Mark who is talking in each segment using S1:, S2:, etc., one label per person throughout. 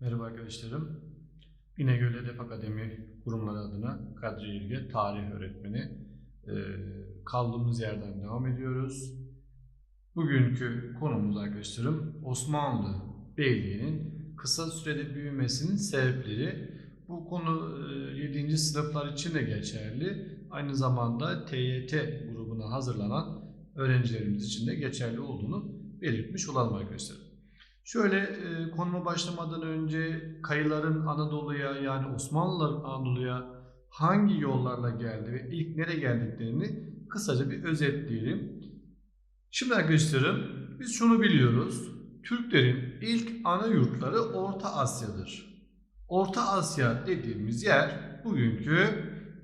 S1: Merhaba arkadaşlarım. İnegöl Hedef Akademi kurumları adına Kadri İlge tarih öğretmeni. Ee, kaldığımız yerden devam ediyoruz. Bugünkü konumuz arkadaşlarım Osmanlı Beyliği'nin kısa sürede büyümesinin sebepleri. Bu konu 7. sınıflar için de geçerli. Aynı zamanda TYT grubuna hazırlanan öğrencilerimiz için de geçerli olduğunu belirtmiş olalım arkadaşlar. Şöyle e, konuma başlamadan önce kayıların Anadolu'ya yani Osmanlıların Anadolu'ya hangi yollarla geldi ve ilk nereye geldiklerini kısaca bir özetleyelim. Şimdi arkadaşlarım biz şunu biliyoruz. Türklerin ilk ana yurtları Orta Asya'dır. Orta Asya dediğimiz yer bugünkü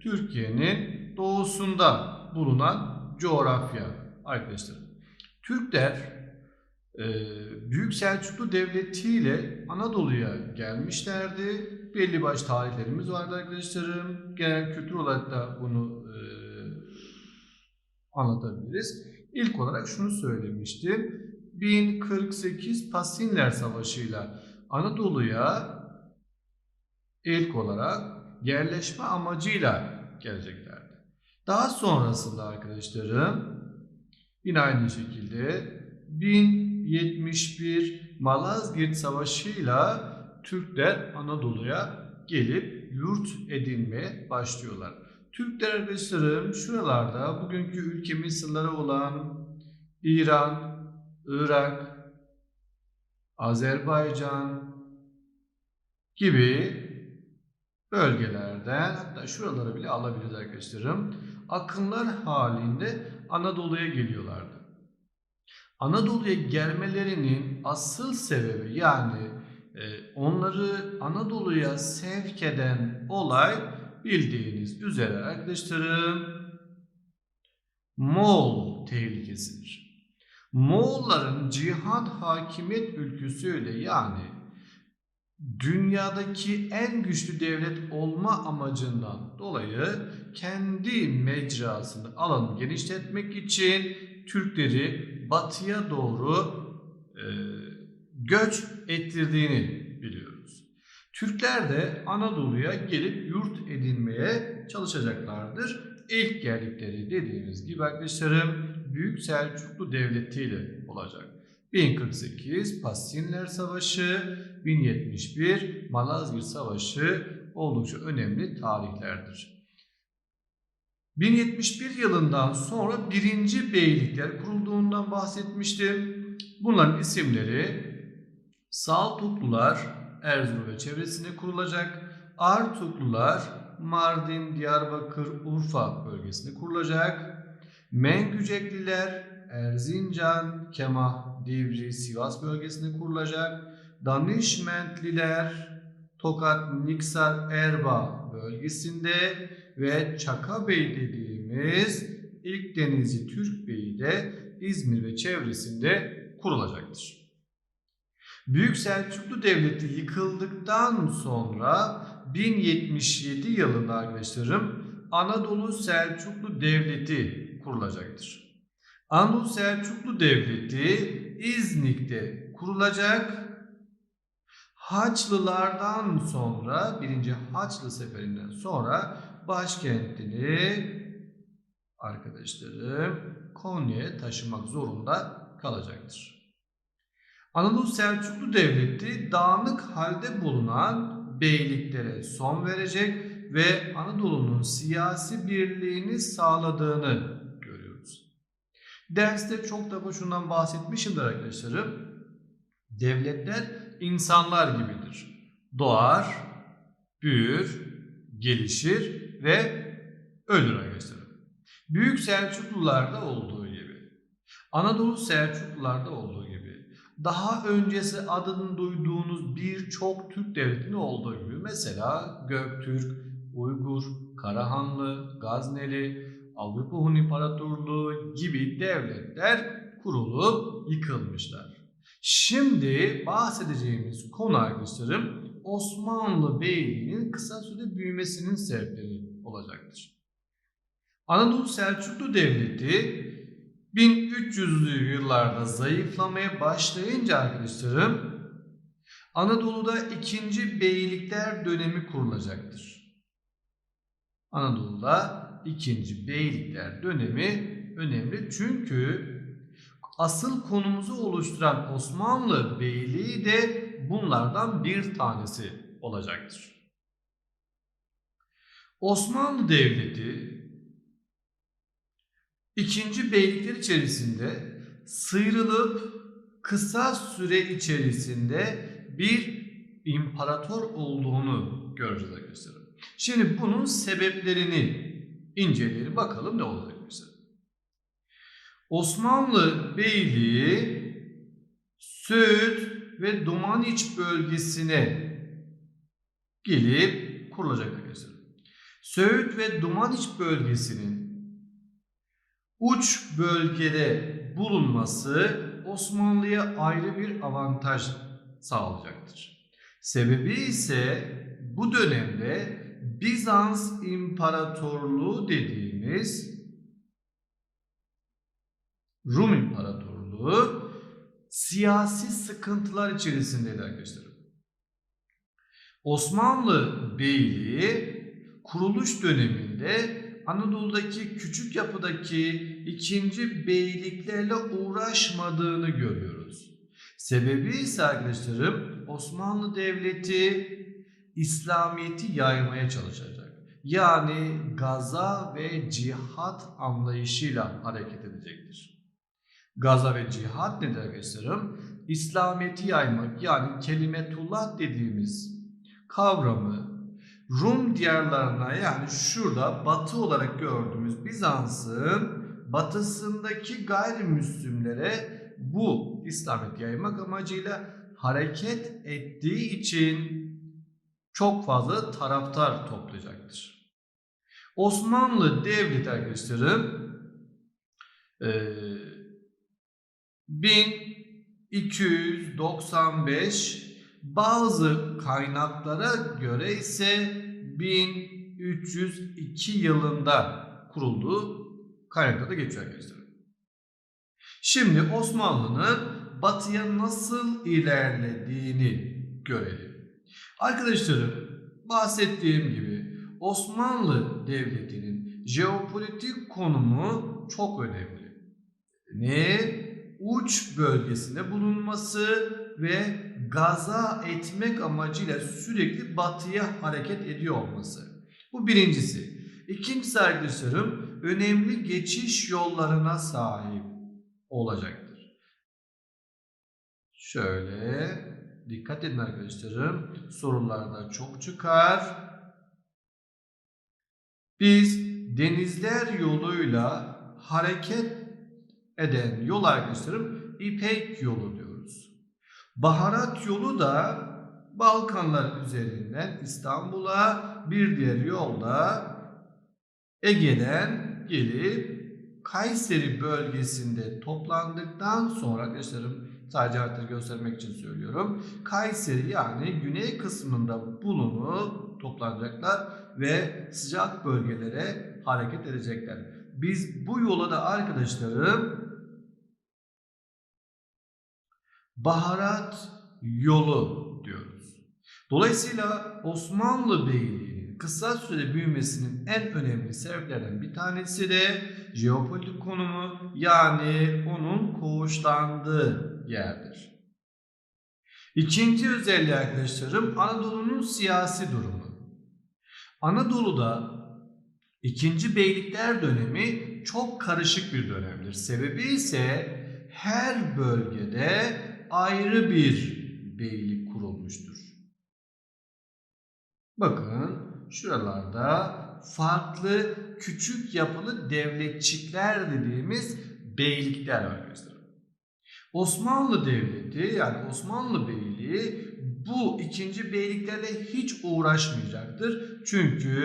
S1: Türkiye'nin doğusunda bulunan coğrafya arkadaşlar. Türkler Büyük Selçuklu Devleti ile Anadolu'ya gelmişlerdi. Belli baş tarihlerimiz vardı arkadaşlarım. Genel kültür olarak da bunu e, anlatabiliriz. İlk olarak şunu söylemiştim. 1048 Pasinler Savaşı'yla Anadolu'ya ilk olarak yerleşme amacıyla geleceklerdi. Daha sonrasında arkadaşlarım yine aynı şekilde 1071 Malazgirt Savaşı'yla Türkler Anadolu'ya gelip yurt edinmeye başlıyorlar. Türkler arkadaşlarım şuralarda bugünkü ülkemiz sınırları olan İran, Irak, Azerbaycan gibi bölgelerden hatta şuraları bile alabiliriz arkadaşlarım. Akınlar halinde Anadolu'ya geliyorlardı. Anadolu'ya gelmelerinin asıl sebebi yani e, onları Anadolu'ya sevk eden olay bildiğiniz üzere arkadaşlarım Moğol tehlikesidir. Moğolların cihan hakimiyet ülküsüyle yani dünyadaki en güçlü devlet olma amacından dolayı kendi mecrasını alanı genişletmek için Türkleri batıya doğru e, göç ettirdiğini biliyoruz. Türkler de Anadolu'ya gelip yurt edinmeye çalışacaklardır. İlk geldikleri dediğimiz gibi arkadaşlarım Büyük Selçuklu Devleti ile olacak. 1048 Pasinler Savaşı, 1071 Malazgirt Savaşı oldukça önemli tarihlerdir. 1071 yılından sonra birinci beylikler kurulduğundan bahsetmiştim. Bunların isimleri Saltuklular Erzurum ve çevresinde kurulacak. Artuklular Mardin, Diyarbakır, Urfa bölgesinde kurulacak. Mengücekliler Erzincan, Kemah, Divri, Sivas bölgesinde kurulacak. Danişmentliler Tokat, Niksar, Erbaa bölgesinde ve Çaka Bey dediğimiz ilk denizci Türk Bey'i de İzmir ve çevresinde kurulacaktır. Büyük Selçuklu Devleti yıkıldıktan sonra 1077 yılında arkadaşlarım Anadolu Selçuklu Devleti kurulacaktır. Anadolu Selçuklu Devleti İznik'te kurulacak. Haçlılardan sonra, birinci Haçlı seferinden sonra başkentini arkadaşlarım Konya'ya taşımak zorunda kalacaktır. Anadolu Selçuklu Devleti dağınık halde bulunan beyliklere son verecek ve Anadolu'nun siyasi birliğini sağladığını görüyoruz. Derste çok defa şundan bahsetmişimdir arkadaşlarım. Devletler insanlar gibidir. Doğar, büyür, gelişir ve ölür arkadaşlarım. Büyük Selçuklularda olduğu gibi, Anadolu Selçuklularda olduğu gibi, daha öncesi adını duyduğunuz birçok Türk devletinin olduğu gibi mesela Göktürk, Uygur, Karahanlı, Gazneli, Avrupa Hun İmparatorluğu gibi devletler kurulup yıkılmışlar. Şimdi bahsedeceğimiz konu arkadaşlarım Osmanlı Beyliği'nin kısa sürede büyümesinin sebepleri olacaktır. Anadolu Selçuklu Devleti 1300'lü yıllarda zayıflamaya başlayınca arkadaşlarım Anadolu'da ikinci beylikler dönemi kurulacaktır. Anadolu'da ikinci beylikler dönemi önemli çünkü asıl konumuzu oluşturan Osmanlı Beyliği de bunlardan bir tanesi olacaktır. Osmanlı Devleti ikinci beylikler içerisinde sıyrılıp kısa süre içerisinde bir imparator olduğunu göreceğiz arkadaşlar. Şimdi bunun sebeplerini inceleyelim bakalım ne olacak mesela. Osmanlı Beyliği Söğüt ve Domaniç bölgesine gelip kurulacak arkadaşlar. Söğüt ve Domaniç bölgesinin uç bölgede bulunması Osmanlı'ya ayrı bir avantaj sağlayacaktır. Sebebi ise bu dönemde Bizans İmparatorluğu dediğimiz Rum İmparatorluğu siyasi sıkıntılar içerisindeydi arkadaşlar. Osmanlı Beyliği kuruluş döneminde Anadolu'daki küçük yapıdaki ikinci beyliklerle uğraşmadığını görüyoruz. Sebebi ise arkadaşlarım Osmanlı Devleti İslamiyet'i yaymaya çalışacak. Yani gaza ve cihat anlayışıyla hareket edecektir. Gaza ve cihat nedir arkadaşlarım? İslamiyet'i yaymak yani kelimetullah dediğimiz kavramı Rum diyarlarına yani şurada batı olarak gördüğümüz Bizans'ın batısındaki gayrimüslimlere bu İslamiyet yaymak amacıyla hareket ettiği için çok fazla taraftar toplayacaktır. Osmanlı Devleti arkadaşlarım e, 1295 bazı kaynaklara göre ise 1302 yılında kurulduğu kaynaklarda geçiyor arkadaşlar. Şimdi Osmanlı'nın batıya nasıl ilerlediğini görelim. Arkadaşlarım bahsettiğim gibi Osmanlı Devleti'nin jeopolitik konumu çok önemli. Ne? Uç bölgesinde bulunması ve gaza etmek amacıyla sürekli batıya hareket ediyor olması. Bu birincisi. İkincisi arkadaşlarım önemli geçiş yollarına sahip olacaktır. Şöyle dikkat edin arkadaşlarım sorularda çok çıkar. Biz denizler yoluyla hareket eden yol arkadaşlarım İpek yolu diyoruz. Baharat yolu da Balkanlar üzerinden İstanbul'a bir diğer yolda Ege'den gelip Kayseri bölgesinde toplandıktan sonra arkadaşlarım sadece haritayı göstermek için söylüyorum. Kayseri yani güney kısmında bulunup toplanacaklar ve sıcak bölgelere hareket edecekler. Biz bu yola da arkadaşlarım baharat yolu diyoruz. Dolayısıyla Osmanlı Beyliği'nin kısa sürede büyümesinin en önemli sebeplerinden bir tanesi de jeopolitik konumu yani onun koğuşlandığı yerdir. İkinci özelliği arkadaşlarım Anadolu'nun siyasi durumu. Anadolu'da ikinci beylikler dönemi çok karışık bir dönemdir. Sebebi ise her bölgede ayrı bir beylik kurulmuştur. Bakın şuralarda farklı küçük yapılı devletçikler dediğimiz beylikler var. Osmanlı Devleti yani Osmanlı Beyliği bu ikinci beyliklerle hiç uğraşmayacaktır. Çünkü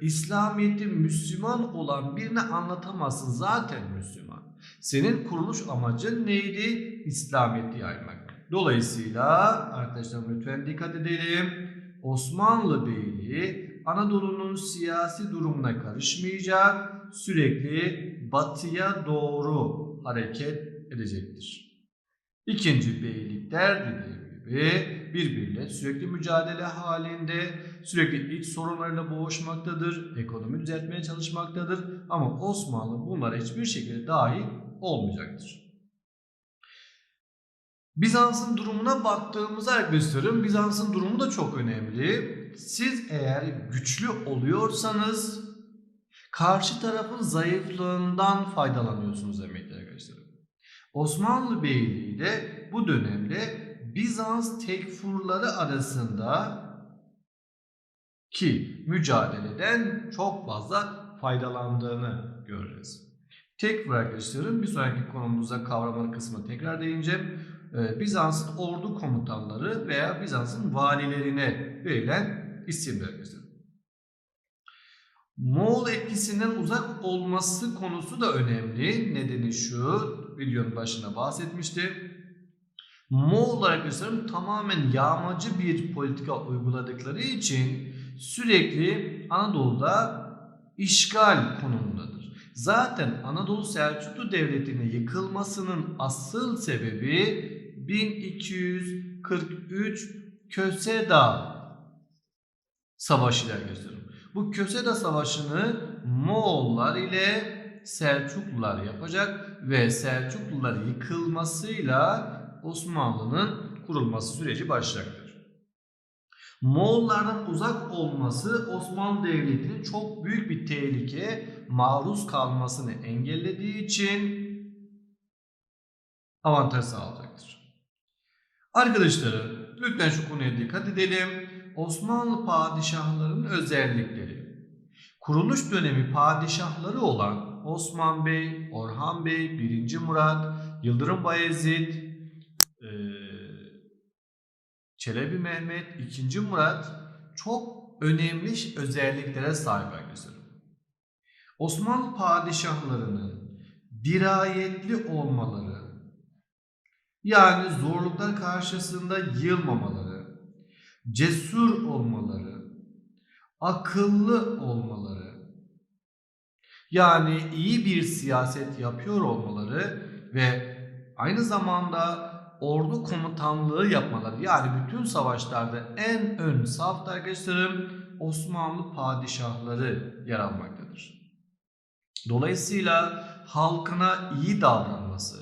S1: İslamiyet'i Müslüman olan birine anlatamazsın zaten Müslüman. Senin kuruluş amacın neydi? İslamiyet'i yaymak. Dolayısıyla arkadaşlar lütfen dikkat edelim. Osmanlı Beyliği Anadolu'nun siyasi durumuna karışmayacak, sürekli batıya doğru hareket edecektir. İkinci beylikler dediğim gibi birbiriyle sürekli mücadele halinde, sürekli iç sorunlarla boğuşmaktadır, ekonomi düzeltmeye çalışmaktadır ama Osmanlı bunlara hiçbir şekilde dahil olmayacaktır. Bizans'ın durumuna baktığımızda arkadaşlarım Bizans'ın durumu da çok önemli. Siz eğer güçlü oluyorsanız karşı tarafın zayıflığından faydalanıyorsunuz demektir arkadaşlarım. Osmanlı Beyliği de bu dönemde Bizans tekfurları arasında ki mücadeleden çok fazla faydalandığını göreceğiz. Tekfur arkadaşlarım bir sonraki konumuzda kavramları kısmına tekrar değineceğim. Ee, Bizans'ın ordu komutanları veya Bizans'ın valilerine verilen isimler arkadaşlar. Moğol etkisinden uzak olması konusu da önemli. Nedeni şu, videonun başında bahsetmiştim. Moğollar arkadaşlarım tamamen yağmacı bir politika uyguladıkları için sürekli Anadolu'da işgal konumundadır. Zaten Anadolu Selçuklu Devleti'nin yıkılmasının asıl sebebi 1243 Köseda Savaşı ile gösteririm. Bu Köseda Savaşı'nı Moğollar ile Selçuklular yapacak ve Selçuklular yıkılmasıyla Osmanlı'nın kurulması süreci başlayacaktır. Moğollardan uzak olması Osmanlı Devleti'nin çok büyük bir tehlike maruz kalmasını engellediği için avantaj sağlayacaktır. Arkadaşlarım lütfen şu konuya dikkat edelim. Osmanlı padişahlarının özellikleri. Kuruluş dönemi padişahları olan Osman Bey, Orhan Bey, 1. Murat, Yıldırım Bayezid, Çelebi Mehmet, 2. Murat çok önemli özelliklere sahip arkadaşlar. Osmanlı padişahlarının dirayetli olmaları, yani zorluklar karşısında yılmamaları, cesur olmaları, akıllı olmaları, yani iyi bir siyaset yapıyor olmaları ve aynı zamanda ordu komutanlığı yapmaları yani bütün savaşlarda en ön safta arkadaşlarım Osmanlı padişahları yer almaktadır. Dolayısıyla halkına iyi davranması,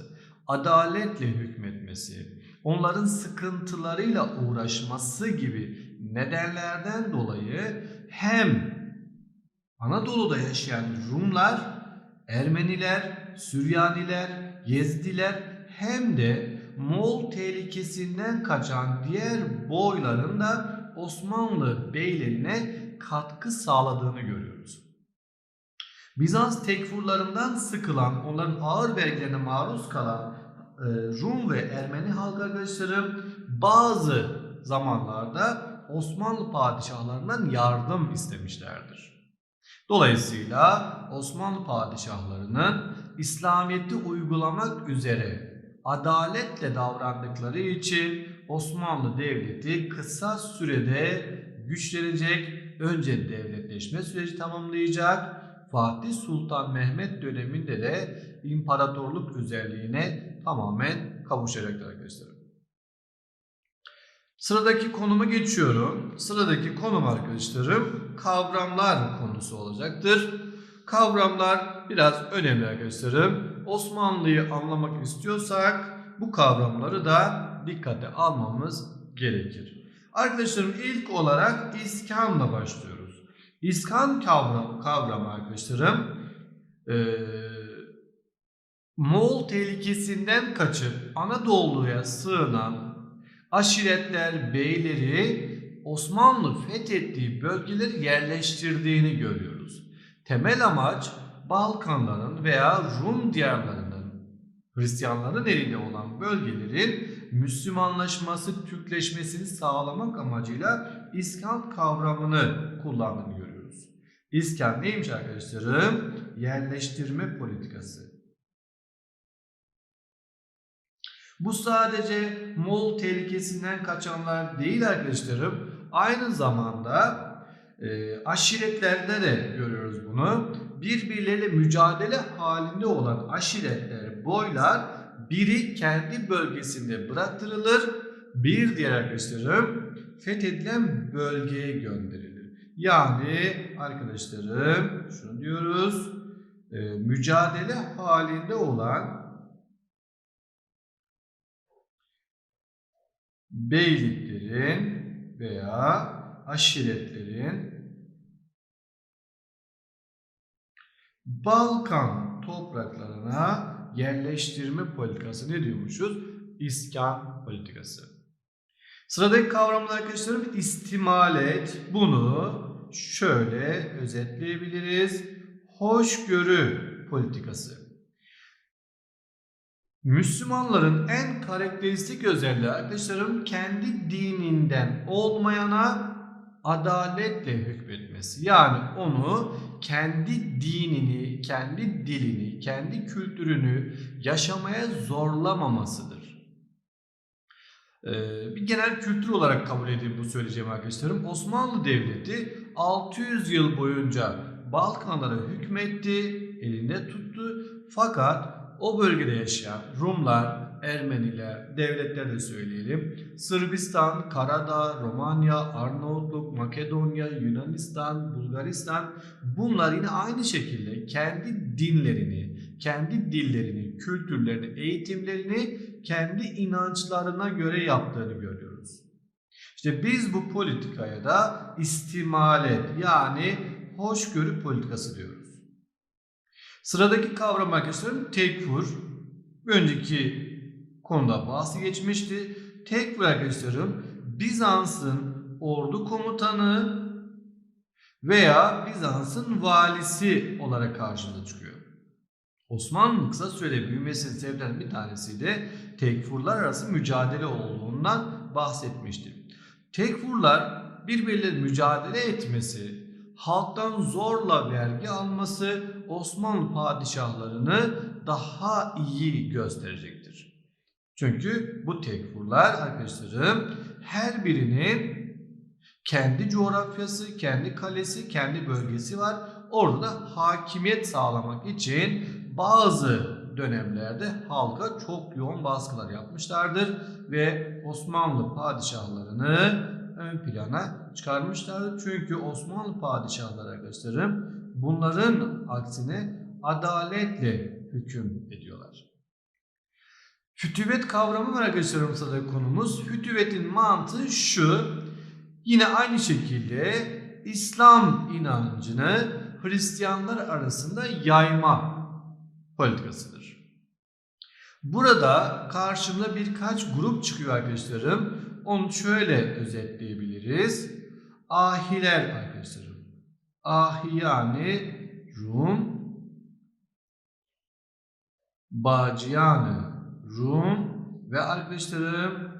S1: adaletle hükmetmesi, onların sıkıntılarıyla uğraşması gibi nedenlerden dolayı hem Anadolu'da yaşayan Rumlar, Ermeniler, Süryaniler, Yezdiler hem de Moğol tehlikesinden kaçan diğer boyların da Osmanlı beylerine katkı sağladığını görüyoruz. Bizans tekfurlarından sıkılan, onların ağır vergilerine maruz kalan e, Rum ve Ermeni halk arkadaşlarım bazı zamanlarda Osmanlı padişahlarından yardım istemişlerdir. Dolayısıyla Osmanlı padişahlarının İslamiyet'i uygulamak üzere adaletle davrandıkları için Osmanlı Devleti kısa sürede güçlenecek, önce devletleşme süreci tamamlayacak, Fatih Sultan Mehmet döneminde de imparatorluk özelliğine tamamen kavuşacaktır arkadaşlar. Sıradaki konuma geçiyorum. Sıradaki konum arkadaşlarım kavramlar konusu olacaktır. Kavramlar biraz önemli arkadaşlarım. Osmanlı'yı anlamak istiyorsak bu kavramları da dikkate almamız gerekir. Arkadaşlarım ilk olarak iskanla başlıyoruz. İskan kavram, kavramı arkadaşlarım ee, Moğol tehlikesinden kaçıp Anadolu'ya sığınan aşiretler, beyleri Osmanlı fethettiği bölgeleri yerleştirdiğini görüyoruz. Temel amaç Balkanların veya Rum diyarlarının Hristiyanların elinde olan bölgelerin Müslümanlaşması, Türkleşmesini sağlamak amacıyla iskan kavramını kullandığını görüyoruz. İskan neymiş arkadaşlarım? Yerleştirme politikası. Bu sadece Moğol tehlikesinden kaçanlar değil arkadaşlarım. Aynı zamanda e, aşiretlerde de görüyoruz bunu. Birbirleriyle mücadele halinde olan aşiretler, boylar biri kendi bölgesinde bıraktırılır, Bir diğer arkadaşlarım fethedilen bölgeye gönderilir. Yani arkadaşlarım şunu diyoruz. e, mücadele halinde olan beyliklerin veya aşiretlerin Balkan topraklarına yerleştirme politikası ne diyormuşuz? İskan politikası. Sıradaki kavramlar arkadaşlarım istimalet. Bunu şöyle özetleyebiliriz. Hoşgörü politikası. Müslümanların en karakteristik özelliği arkadaşlarım kendi dininden olmayana adaletle hükmetmesi. Yani onu kendi dinini, kendi dilini, kendi kültürünü yaşamaya zorlamamasıdır. Ee, bir genel kültür olarak kabul edeyim bu söyleyeceğim arkadaşlarım. Osmanlı Devleti 600 yıl boyunca Balkanlara hükmetti, elinde tuttu. Fakat o bölgede yaşayan Rumlar, Ermeniler, devletler de söyleyelim. Sırbistan, Karadağ, Romanya, Arnavutluk, Makedonya, Yunanistan, Bulgaristan bunlar yine aynı şekilde kendi dinlerini, kendi dillerini, kültürlerini, eğitimlerini kendi inançlarına göre yaptığını görüyoruz. İşte biz bu politikaya da istimalet yani hoşgörü politikası diyoruz. Sıradaki kavram arkadaşlarım tekfur. Önceki konuda bahsi geçmişti. Tekfur arkadaşlarım Bizans'ın ordu komutanı veya Bizans'ın valisi olarak karşımıza çıkıyor. Osmanlı'nın kısa süre büyümesinin sebeplerinden bir tanesi de tekfurlar arası mücadele olduğundan bahsetmiştim. Tekfurlar birbirleriyle mücadele etmesi, halktan zorla vergi alması Osmanlı padişahlarını daha iyi gösterecektir. Çünkü bu tekfurlar arkadaşlarım her birinin kendi coğrafyası, kendi kalesi, kendi bölgesi var. Orada da hakimiyet sağlamak için bazı dönemlerde halka çok yoğun baskılar yapmışlardır ve Osmanlı padişahlarını ön plana çıkarmışlardır. Çünkü Osmanlı padişahları arkadaşlarım bunların aksine adaletle hüküm ediyorlar. Fütüvet kavramı var arkadaşlarım sırada konumuz. Fütüvetin mantığı şu. Yine aynı şekilde İslam inancını Hristiyanlar arasında yayma politikasıdır. Burada karşımda birkaç grup çıkıyor arkadaşlarım. Onu şöyle özetleyebiliriz. Ahiler arkadaşlarım. Ahi yani Rum, Bağcıyanı Rum ve arkadaşlarım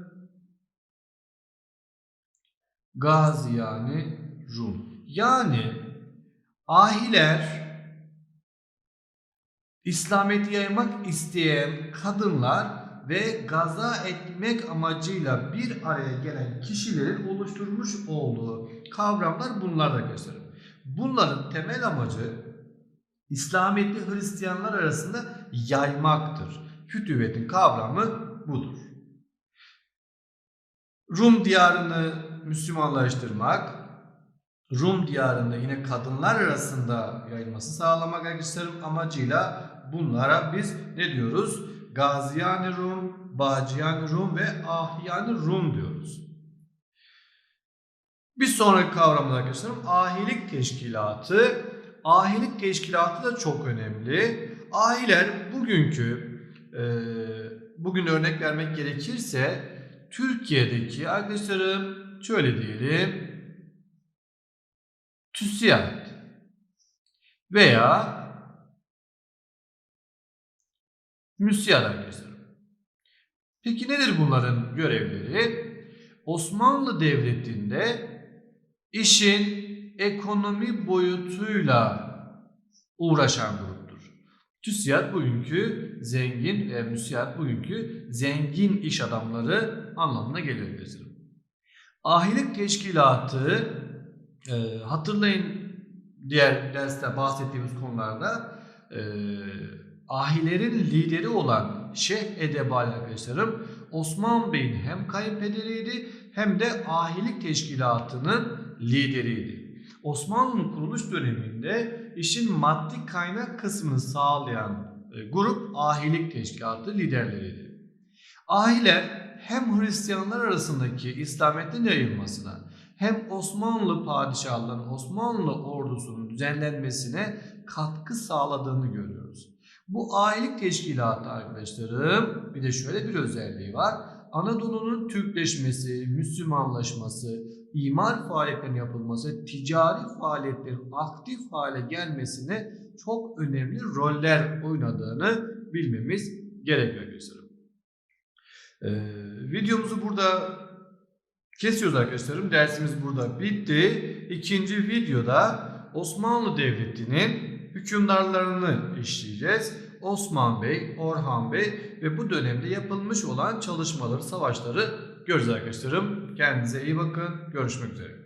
S1: Gazi yani Rum. Yani ahiler İslamiyet'i yaymak isteyen kadınlar ve gaza etmek amacıyla bir araya gelen kişilerin oluşturmuş olduğu kavramlar bunlar arkadaşlar. Bunların temel amacı İslamiyet'i Hristiyanlar arasında yaymaktır. Fütüvetin kavramı budur. Rum diyarını Müslümanlaştırmak, Rum diyarında yine kadınlar arasında yayılması sağlamak arkadaşlarım amacıyla bunlara biz ne diyoruz? Gaziyani Rum, Bağcıyani Rum ve Ahiyani Rum diyoruz. Bir sonraki kavramda arkadaşlarım ahilik teşkilatı. Ahilik teşkilatı da çok önemli. Ahiler bugünkü bugün örnek vermek gerekirse Türkiye'deki arkadaşlarım şöyle diyelim TÜSİAD veya MÜSİAD arkadaşlar. Peki nedir bunların görevleri? Osmanlı Devleti'nde işin ekonomi boyutuyla uğraşan gruptur. TÜSİAD bugünkü zengin ve MÜSİAD bugünkü zengin iş adamları anlamına geliyor arkadaşlar. Ahilik teşkilatı e, hatırlayın diğer derste bahsettiğimiz konularda e, ahilerin lideri olan Şeyh Edebali arkadaşlarım Osman Bey'in hem kayınpederiydi hem de ahilik teşkilatının lideriydi. Osmanlı'nın kuruluş döneminde işin maddi kaynak kısmını sağlayan grup ahilik teşkilatı liderleriydi. Ahiler hem Hristiyanlar arasındaki İslamiyet'in yayılmasına hem Osmanlı padişahlarının Osmanlı ordusunun düzenlenmesine katkı sağladığını görüyoruz. Bu ahilik teşkilatı arkadaşlarım bir de şöyle bir özelliği var. Anadolu'nun Türkleşmesi, Müslümanlaşması, imar faaliyetlerinin yapılması, ticari faaliyetlerin aktif hale gelmesine çok önemli roller oynadığını bilmemiz gerekiyor arkadaşlarım. Ee, videomuzu burada kesiyoruz arkadaşlarım. Dersimiz burada bitti. İkinci videoda Osmanlı Devleti'nin hükümdarlarını işleyeceğiz. Osman Bey, Orhan Bey ve bu dönemde yapılmış olan çalışmaları, savaşları göreceğiz arkadaşlarım. Kendinize iyi bakın. Görüşmek üzere.